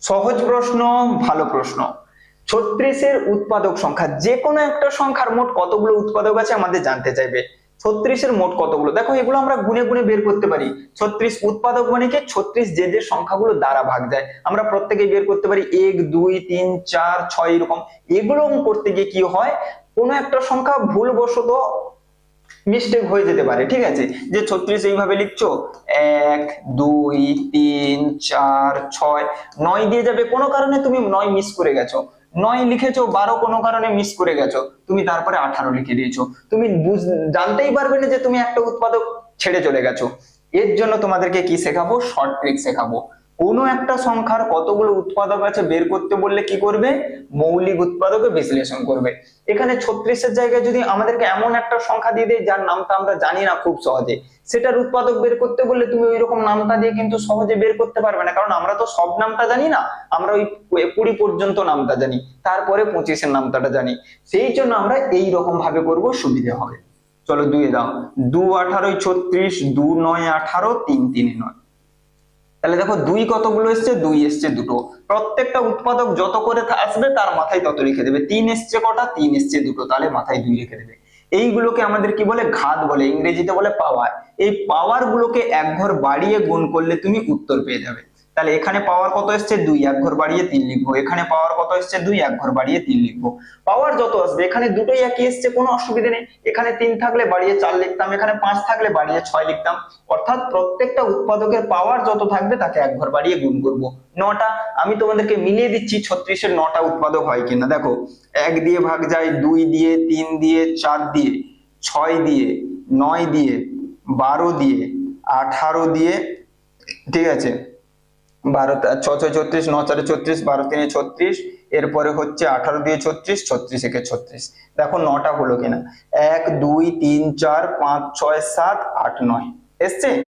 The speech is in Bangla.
সহজ প্রশ্ন, ভালো প্রশ্ন। ছত্রিশের উৎপাদক সংখ্যা যে কোনো একটা সংখ্যার মোট কতগুলো উৎপাদক আছে আমাদের জানতে চাইবে। ছত্রিশের মোট কতগুলো? দেখো, এগুলো আমরা গুনে গুনে বের করতে পারি। ছত্রিশ উৎপাদক মানে কি? ছত্রিশ যে যে সংখ্যাগুলো দ্বারা ভাগ যায়। আমরা প্রত্যেকে বের করতে পারি এক, দুই, তিন, চার, ছয় এরকম। এগুলো করতে গিয়ে কি হয়? কোনো একটা সংখ্যা ভুলবশত মিস্টেক হয়ে যেতে পারে, ঠিক আছে? যে ছত্রিশ এইভাবে লিখছো, এক, দুই, তিন, চার, ছয়, নয় দিয়ে যাবে, কোনো কারণে তুমি নয় মিস করে গেছো। নয় লিখেছো, বারো কোনো কারণে মিস করে গেছো। তুমি তারপরে আঠারো লিখে দিয়েছ। তুমি জানতেই পারবে না যে তুমি একটা উৎপাদক ছেড়ে চলে গেছো। এর জন্য তোমাদেরকে কি শেখাবো? শর্ট ট্রিক শেখাবো। কোনো একটা সংখ্যার কতগুলো উৎপাদক আছে বের করতে বললে কি করবে? মৌলিক উৎপাদকে বিশ্লেষণ করবে। এখানে ছত্রিশের জায়গায় যদি আমাদেরকে এমন একটা সংখ্যা দিয়ে দেয় যার নামটা আমরা জানি না খুব সহজে, সেটার উৎপাদক বের করতে বললে তুমি ওই রকম নামটা দিয়ে কিন্তু সহজে বের করতে পারবে না। কারণ আমরা তো সব নামটা জানি না, আমরা ওই কুড়ি পর্যন্ত নামটা জানি, তারপরে পঁচিশের নামটাটা জানি। সেই জন্য আমরা এই রকম ভাবে করব, সুবিধে হবে। চলো দুয়ে দাও দু আঠারোই ছত্রিশ দু নয় আঠারো, তিন তিনে নয়। তাহলে দেখো দুই কতগুলো এসছে? দুই এসছে দুটো। প্রত্যেকটা উৎপাদক যত করে আসবে, তার মাথায় তত লিখে দেবে। তিন এসছে কটা? তিন এসছে দুটো। তাহলে মাথায় দুই লিখে দেবে। এইগুলোকে আমাদের কি বলে? ঘাত বলে। ইংরেজিতে বলে পাওয়ার এই পাওয়ার গুলোকে এক ঘর বাড়িয়ে গুণ করলে তুমি উত্তর পেয়ে যাবে। তাহলে এখানে পাওয়ার কত এসছে? দুই। এক ঘর বাড়িয়ে তিন লিখব। এখানে পাওয়ার কত এসছে? দুই। এক ঘর বাড়িয়ে তিন লিখব। পাওয়ার যত আসবে, এখানে দুটোই একই এসছে, কোনো অসুবিধা নেই। এখানে তিন থাকলে বাড়িয়ে চার লিখতাম, এখানে পাঁচ থাকলে বাড়িয়ে ছয় লিখতাম। অর্থাৎ প্রত্যেকটা উৎপাদকের পাওয়ার যত থাকবে, তাকে এক ঘর বাড়িয়ে গুণ করব। নটা, আমি তোমাদেরকে মিলিয়ে দিচ্ছি ছত্রিশের নটা উৎপাদক হয় কিনা। দেখো, এক দিয়ে ভাগ যায় দুই দিয়ে, তিন দিয়ে, চার দিয়ে, ছয় দিয়ে, নয় দিয়ে, বারো দিয়ে, আঠারো দিয়ে, ঠিক আছে? বারো ছ ছয়, ছত্রিশ, ন, চারে ছত্রিশ, বারো, তিনে ছত্রিশ, এরপরে হচ্ছে আঠারো দিয়ে ছত্রিশ ছত্রিশ, একে ছত্রিশ। দেখো নটা হলো কিনা? এক, দুই, তিন, চার, পাঁচ, ছয়, সাত, আট, নয়। এসছে?